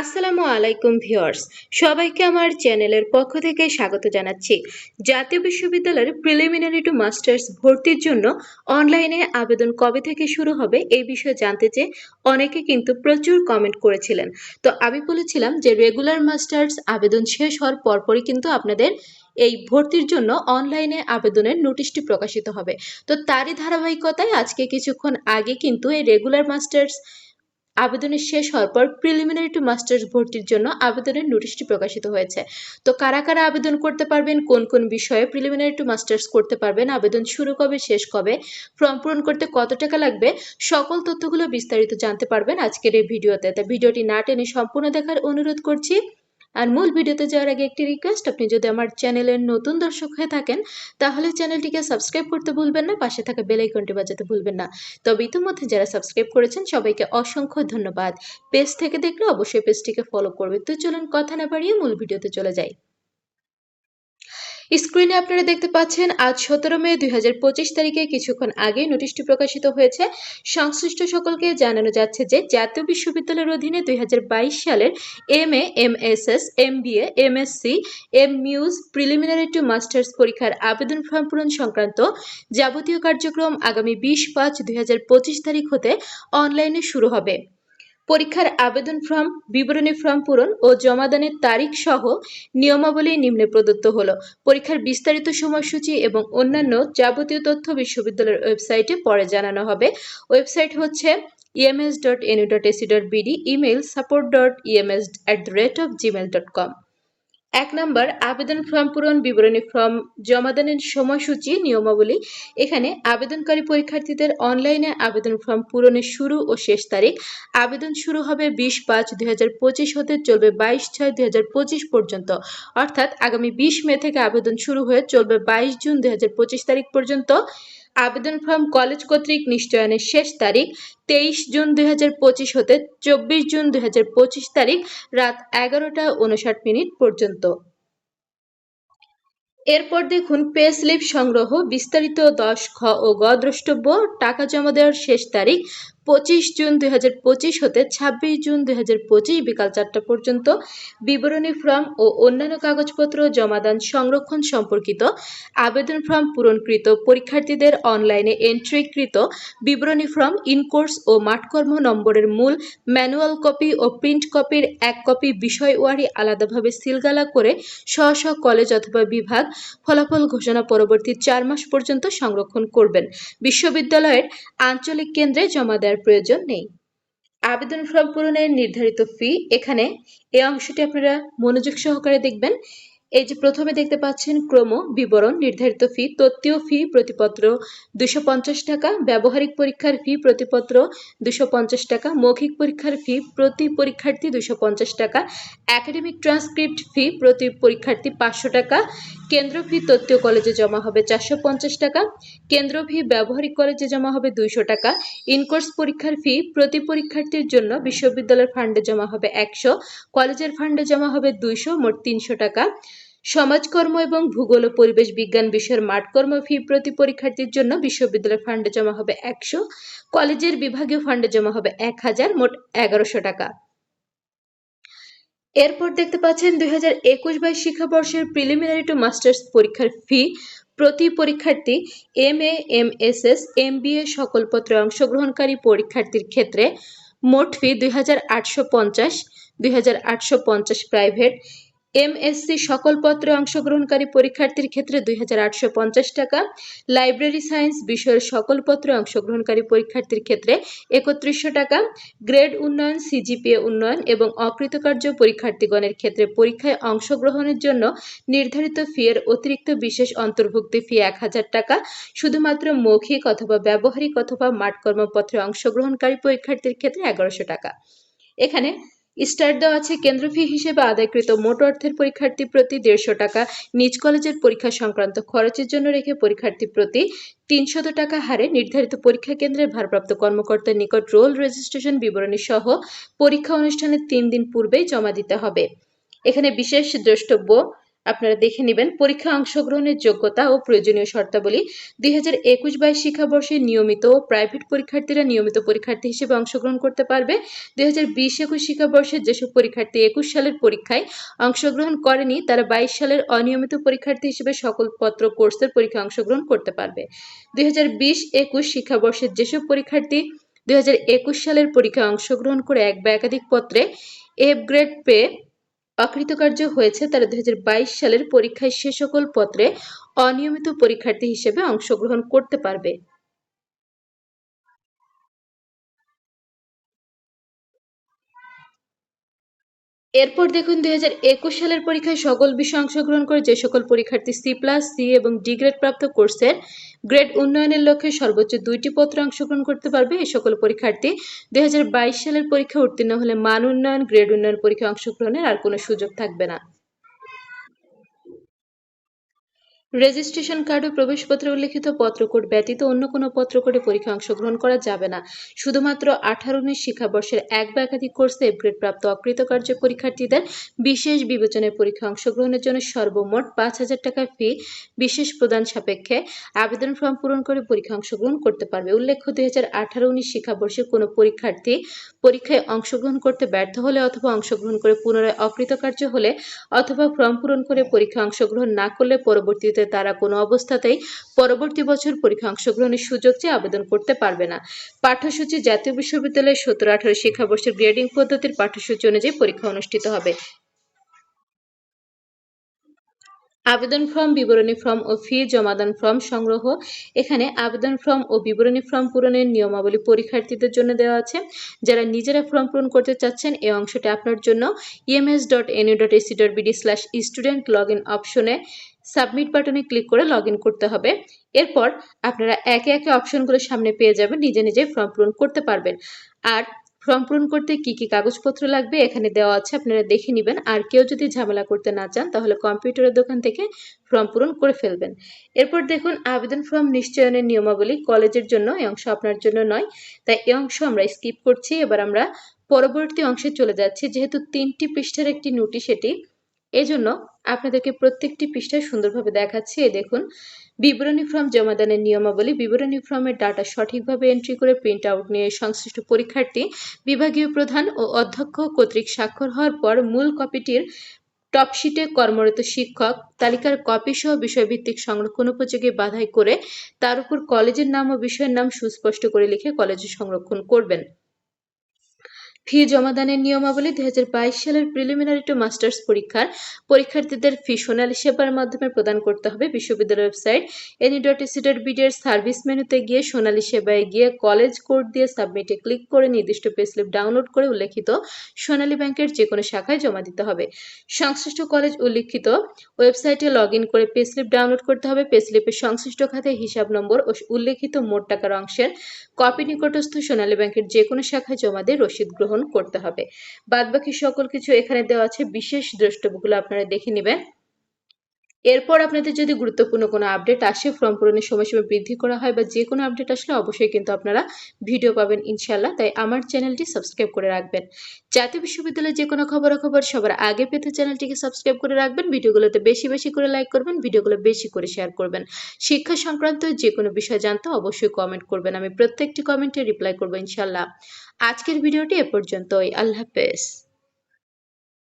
আসসালামু আলাইকুম ভিউয়ার্স, সবাইকে আমার চ্যানেলের পক্ষ থেকে স্বাগত জানাচ্ছি। জাতীয় বিশ্ববিদ্যালয়ের প্রিলিমিনারি টু মাস্টার্স ভর্তির জন্য অনলাইনে আবেদন কবে থেকে শুরু হবে এই বিষয়ে জানতে চেয়ে অনেকে কিন্তু প্রচুর কমেন্ট করেছিলেন। তো আমি বলেছিলাম যে রেগুলার মাস্টার্স আবেদন শেষ হওয়ার পরপরই কিন্তু আপনাদের এই ভর্তির জন্য অনলাইনে আবেদনের নোটিশটি প্রকাশিত হবে। তো তারই ধারাবাহিকতায় আজকে কিছুক্ষণ আগে কিন্তু এই রেগুলার মাস্টার্স আবেদনের শেষ হওয়ার পর প্রিলিমিনারি টু মাস্টার্স ভর্তির জন্য আবেদনের নোটিশটি প্রকাশিত হয়েছে। তো কারা কারা আবেদন করতে পারবেন, কোন কোন বিষয়ে প্রিলিমিনারি টু মাস্টার্স করতে পারবেন, আবেদন শুরু কবে, শেষ কবে ফর্ম পূরণ করতে কত টাকা লাগবে, সকল তথ্যগুলো বিস্তারিত জানতে পারবেন আজকের এই ভিডিওতে। তাই ভিডিওটি না টেনে সম্পূর্ণ দেখার অনুরোধ করছি আর মূল ভিডিওতে যাওয়ার আগে একটি রিকোয়েস্ট আপনি যদি আমার চ্যানেলের নতুন দর্শক হয়ে থাকেন, তাহলে চ্যানেলটিকে সাবস্ক্রাইব করতে ভুলবেন না, পাশে থাকা বেলাইকনটি বাজাতে ভুলবেন না। তবে ইতিমধ্যে যারা সাবস্ক্রাইব করেছেন, সবাইকে অসংখ্য ধন্যবাদ। পেজ থেকে দেখলে অবশ্যই পেজটিকে ফলো করবে। তো চলুন কথা না বাড়িয়ে মূল ভিডিওতে চলে যাই। স্ক্রিনে আপনারা দেখতে পাচ্ছেন, আজ সতেরো মে দুই হাজার পঁচিশ তারিখে কিছুক্ষণ আগে নোটিশটি প্রকাশিত হয়েছে। সংশ্লিষ্ট সকলকে জানানো যাচ্ছে যে, জাতীয় বিশ্ববিদ্যালয়ের অধীনে দুই হাজার বাইশ সালের M A, M S S, M B A, M S C, M mus preliminary to masters পরীক্ষার আবেদন ফর্ম পূরণ সংক্রান্ত যাবতীয় কার্যক্রম আগামী বিশ পাঁচ দুই তারিখ হতে অনলাইনে শুরু হবে। পরীক্ষার আবেদন ফর্ম, বিবরণী ফর্ম পূরণ ও জমাদানের তারিখ সহ নিয়মাবলী নিম্নে প্রদত্ত হলো। পরীক্ষার বিস্তারিত সময়সূচি এবং অন্যান্য যাবতীয় তথ্য বিশ্ববিদ্যালয়ের ওয়েবসাইটে পরে জানানো হবে। ওয়েবসাইট হচ্ছে EMS dot NU dot AC dot BD email এক নম্বর, আবেদন ফর্ম পূরণ বিবরণী ফর্ম জমাদানের সময়সূচি, নিয়মাবলী। এখানে আবেদনকারী পরীক্ষার্থীদের অনলাইনে আবেদন ফর্ম পূরণের শুরু ও শেষ তারিখ। আবেদন শুরু হবে বিশ পাঁচ দুই হতে চলবে বাইশ ছয় দুই পর্যন্ত। অর্থাৎ আগামী বিশ মে থেকে আবেদন শুরু হয়ে চলবে বাইশ জুন দু হাজার পঁচিশ তারিখ পর্যন্ত। আবেদন ফর্ম কলেজ কর্তৃক নিশ্চয়নের শেষ তারিখ তেইশ জুন দুই হাজার পঁচিশ হতে চব্বিশ জুন দুই হাজার পঁচিশ তারিখ রাত এগারোটা উনষাট মিনিট পর্যন্ত। এরপর দেখুন পে স্লিপ সংগ্রহ, বিস্তারিত দশ খ ও গ দ্রষ্টব্য, টাকা জমা দেওয়ার শেষ তারিখ পঁচিশ জুন দুই হাজার পঁচিশ হতে ছাব্বিশ জুন দুই হাজার পঁচিশ বিকাল চারটা পর্যন্ত বিবরণী ফর্ম ও অন্যান্য কাগজপত্র জমাদান সংরক্ষণ সম্পর্কিত আবেদন ফর্ম পূরণকৃত পরীক্ষার্থীদের অনলাইনে এন্ট্রিকৃত বিবরণী ফর্ম, ইনকোর্স ও মাঠকর্ম নম্বরের মূল ম্যানুয়াল কপি ও প্রিন্ট কপির এক কপি বিষয় ওয়ারি আলাদাভাবে সিলগালা করে স্ব স্ব কলেজ অথবা বিভাগ ফলাফল ঘোষণা পরবর্তী চার মাস পর্যন্ত সংরক্ষণ করবেন। বিশ্ববিদ্যালয়ের আঞ্চলিক কেন্দ্রে জমা দেওয়ার প্রয়োজন নেই। আবেদন ফর্ম পূরণের নির্ধারিত ফি এখানে এই অংশটি আপনারা মনোযোগ সহকারে দেখবেন। এই যে প্রথমে দেখতে পাচ্ছেন ক্রম বিবরণ, নির্ধারিত ফি তত্ত্বীয় ফি প্রতিপত্র দুশো টাকা, ব্যবহারিক পরীক্ষার ফি প্রতিপত্র দুশো টাকা, মৌখিক পরীক্ষার ফি প্রতি পরীক্ষার্থী দুশো টাকা একাডেমিক ট্রান্সক্রিপ্ট ফি প্রতি পরীক্ষার্থী পাঁচশো টাকা কেন্দ্র ফি তত্ত্বীয় কলেজে জমা হবে চারশো পঞ্চাশ টাকা কেন্দ্র ফি ব্যবহারিক কলেজে জমা হবে দুইশো টাকা, ইনকোর্স পরীক্ষার ফি প্রতি পরীক্ষার্থীর জন্য বিশ্ববিদ্যালয়ের ফান্ডে জমা হবে একশো, কলেজের ফান্ডে জমা হবে দুইশো, মোট তিনশো টাকা। সমাজকর্ম এবং ভূগোল ও পরিবেশ বিজ্ঞান বিষয়ের মাঠকর্ম ফি প্রতি পরীক্ষার্থীর জন্য বিশ্ববিদ্যালয়ের ফান্ডে জমা হবে একশো, কলেজের বিভাগীয় ফান্ডে জমা হবে এক হাজার, মোট এগারোশো টাকা। এরপর দেখতে পাচ্ছেন দুই হাজার একুশ বাইশ শিক্ষাবর্ষের প্রিলিমিনারি টু মাস্টার্স পরীক্ষার ফি প্রতি পরীক্ষার্থী M A M S S M B A সকল পত্রে অংশগ্রহণকারী পরীক্ষার্থীর ক্ষেত্রে মোট ফি দুই হাজার আটশো পঞ্চাশ, দুই হাজার আটশো পঞ্চাশ প্রাইভেট এমএসসি সকল পত্রে অংশগ্রহণকারী পরীক্ষার্থীর ক্ষেত্রে দুই হাজার আটশো পঞ্চাশ টাকা, লাইব্রেরি সায়েন্স বিষয়ের সকল পত্রে অংশগ্রহণকারী পরীক্ষার্থীর ক্ষেত্রে একত্রিশশো টাকা, গ্রেড উন্নয়ন, সিজিপিএ উন্নয়ন এবং অকৃতকার্য পরীক্ষার্থীগণের ক্ষেত্রে পরীক্ষায় অংশগ্রহণের জন্য নির্ধারিত ফি এর অতিরিক্ত বিশেষ অন্তর্ভুক্তি ফি এক হাজার টাকা, শুধুমাত্র মৌখিক অথবা ব্যবহারিক অথবা মাঠ কর্মপত্রে অংশগ্রহণকারী পরীক্ষার্থীর ক্ষেত্রে এগারোশো টাকা। এখানে স্টার দেওয়া আছে কেন্দ্র ফি হিসেবে আদায়কৃত মোট অর্থের পরীক্ষার্থী প্রতি দেড়শো টাকা, নিজ কলেজের পরীক্ষা সংক্রান্ত খরচের জন্য রেখে পরীক্ষার্থী প্রতি তিনশত টাকা হারে নির্ধারিত পরীক্ষা কেন্দ্রের ভারপ্রাপ্ত কর্মকর্তার নিকট রোল রেজিস্ট্রেশন বিবরণী সহ পরীক্ষা অনুষ্ঠানের তিন দিন পূর্বেই জমা দিতে হবে। এখানে বিশেষ দ্রষ্টব্য আপনারা দেখে নেবেন পরীক্ষা অংশগ্রহণের যোগ্যতা ও প্রয়োজনীয় শর্তাবলী। দুই হাজার একুশ বাইশ শিক্ষাবর্ষে নিয়মিত ও প্রাইভেট পরীক্ষার্থীরা নিয়মিত পরীক্ষার্থী হিসেবে অংশগ্রহণ করতে পারবে। দুই হাজার বিশ একুশ শিক্ষাবর্ষে যেসব পরীক্ষার্থী একুশ সালের পরীক্ষায় অংশগ্রহণ করেনি, তারা বাইশ সালের অনিয়মিত পরীক্ষার্থী হিসেবে সকল পত্র, কোর্সের পরীক্ষা অংশগ্রহণ করতে পারবে। দুই হাজার বিশ একুশ শিক্ষাবর্ষের যেসব পরীক্ষার্থী দুই হাজার একুশ সালের পরীক্ষায় অংশগ্রহণ করে এক বা একাধিক পত্রে এফ গ্রেড পেয়ে অকৃতকার্য হয়েছে তারা দুই হাজার বাইশ সালের পরীক্ষায় সে সকল পত্রে অনিয়মিত পরীক্ষার্থী হিসেবে অংশগ্রহণ করতে পারবে। এরপর দেখুন দুই হাজার একুশ সালের পরীক্ষায় সকল বিষয়ে অংশগ্রহণ করে যে সকল পরীক্ষার্থী সি প্লাস সি এবং ডি গ্রেড প্রাপ্ত কোর্সের গ্রেড উন্নয়নের লক্ষ্যে সর্বোচ্চ দুইটি পত্রে অংশগ্রহণ করতে পারবে। এই সকল পরীক্ষার্থী দুই হাজার বাইশ সালের পরীক্ষা উত্তীর্ণ হলে মান উন্নয়ন গ্রেড উন্নয়ন পরীক্ষায় অংশগ্রহণের আর কোনো সুযোগ থাকবে না। রেজিস্ট্রেশন কার্ড ও প্রবেশপত্রে উল্লেখিত পত্রকোড ব্যতীত অন্য কোনো পত্রকোডে পরীক্ষা অংশগ্রহণ করা যাবে না। শুধুমাত্র আঠারো উনিশ শিক্ষাবর্ষের এক বা একাধিক কোর্সে এফগ্রেড প্রাপ্ত অকৃতকার্য পরীক্ষার্থীদের বিশেষ বিবেচনায় পরীক্ষা অংশগ্রহণের জন্য সর্বমোট পাঁচ হাজার টাকা ফি, বিশেষ প্রদান সাপেক্ষে আবেদন ফর্ম পূরণ করে পরীক্ষা অংশগ্রহণ করতে পারবে। উল্লেখ্য, দুই হাজার আঠারো উনিশ শিক্ষাবর্ষে কোনো পরীক্ষার্থী পরীক্ষায় অংশগ্রহণ করতে ব্যর্থ হলে অথবা অংশগ্রহণ করে পুনরায় অকৃতকার্য হলে অথবা ফর্ম পূরণ করে পরীক্ষা অংশগ্রহণ না করলে পরবর্তীতে তারা কোনো অবস্থাতেই পরবর্তী বছর পরীক্ষা অংশগ্রহণের সুযোগ চেয়ে আবেদন করতে পারবে না। পাঠ্যসূচি জাতীয় বিশ্ববিদ্যালয়ের সতেরো আঠারো শিক্ষাবর্ষের গ্রেডিং পদ্ধতির পাঠ্যসূচি অনুযায়ী পরীক্ষা অনুষ্ঠিত হবে। আবেদন ফর্ম, বিবরণী ফর্ম ও ফি জমাদান ফর্ম সংগ্রহ। এখানে আবেদন ফর্ম ও বিবরণী ফর্ম পূরণের নিয়মাবলী পরীক্ষার্থীদের জন্য দেওয়া আছে। যারা নিজেরা ফর্ম পূরণ করতে চাচ্ছেন, এই অংশটি আপনার জন্য EMS dot NU dot AC dot BD slash student log in অপশনে সাবমিট বাটনে ক্লিক করে লগ করতে হবে। এরপর আপনারা একে একে অপশনগুলো সামনে পেয়ে যাবেন, নিজে নিজে ফর্ম পূরণ করতে পারবেন। আর ফর্ম পূরণ করতে কি কি কাগজপত্র লাগবে এখানে দেওয়া আছে, আপনারা দেখে নেবেন। আর কেউ যদি ঝামেলা করতে না চান, তাহলে কম্পিউটারের দোকান থেকে ফর্ম পূরণ করে ফেলবেন। এরপর দেখুন, আবেদন ফর্ম নিশ্চয়নের নিয়মাবলী কলেজের জন্য, এই অংশ আপনার জন্য নয়। তাই এই অংশ আমরা স্কিপ করছি, এবার আমরা পরবর্তী অংশে চলে যাচ্ছি। যেহেতু তিনটি পৃষ্ঠার একটি নোটিশ এটি, এজন্য আপনাদেরকে প্রত্যেকটি পৃষ্ঠায় সুন্দরভাবে দেখাচ্ছি। এই দেখুন, বিবরণী ফর্ম জমাদানের নিয়মাবলী। বিবরণী ফর্মের ডাটা সঠিকভাবে এন্ট্রি করে প্রিন্ট আউট নিয়ে সংশ্লিষ্ট পরীক্ষার্থী, বিভাগীয় প্রধান ও অধ্যক্ষ কর্তৃক স্বাক্ষর হওয়ার পর মূল কপিটির টপশিটে কর্মরত শিক্ষক, তালিকার কপি সহ বিষয়ভিত্তিক সংরক্ষণ উপযোগী বাধাই করে তার উপর কলেজের নাম ও বিষয়ের নাম সুস্পষ্ট করে লিখে কলেজে সংরক্ষণ করবেন। ফি জমাদানের নিয়মাবলী দু হাজার বাইশ সালের প্রিলিমিনারি টু মাস্টার্স পরীক্ষার পরীক্ষার্থীদের ফি সোনালী সেবার মাধ্যমে প্রদান করতে হবে বিশ্ববিদ্যালয় website NU dot AC dot বিডির service মেনুতে গিয়ে সোনালী সেবায় গিয়ে কলেজ কোড দিয়ে সাবমিটে ক্লিক করে নির্দিষ্ট পে স্লিপ ডাউনলোড করে উল্লেখিত সোনালী ব্যাংকের যে কোনো শাখায় জমা দিতে হবে। সংশ্লিষ্ট কলেজ উল্লিখিত ওয়েবসাইটে লগ ইন করে পে স্লিপ ডাউনলোড করতে হবে। পে স্লিপের সংশ্লিষ্ট খাতে হিসাব নম্বর ও উল্লেখিত মোট টাকার অংশের কপি নিকটস্থ সোনালী ব্যাংকের যে কোনো শাখায় জমা দিয়ে রসিদ গ্রহণ গ্রহণ করতে হবে। বাদবাকি সকল কিছু এখানে দেওয়া আছে। বিশেষ দ্রষ্টব্যগুলো আপনারা দেখে নেবেন। এরপর আপনাদের যদি গুরুত্বপূর্ণ কোনো আপডেট আসে ফর্ম পূরণের সময়সীমা বৃদ্ধি করা হয় বা যে কোনো আপডেট আসলে অবশ্যই কিন্তু আপনারা ভিডিও পাবেন ইনশাল্লাহ তাই আমার চ্যানেলটি সাবস্ক্রাইব করে রাখবেন। জাতীয় বিশ্ববিদ্যালয়ের যে কোনো খবরাখবর সবার আগে পেতে চ্যানেলটিকে সাবস্ক্রাইব করে রাখবেন, ভিডিওগুলোতে বেশি বেশি করে লাইক করবেন, ভিডিওগুলো বেশি করে শেয়ার করবেন। শিক্ষা সংক্রান্ত যে কোনো বিষয় জানতে অবশ্যই কমেন্ট করবেন। আমি প্রত্যেকটি কমেন্টে রিপ্লাই করব ইনশাল্লাহ আজকের ভিডিওটি এ পর্যন্তই। আল্লাহ হাফেজ।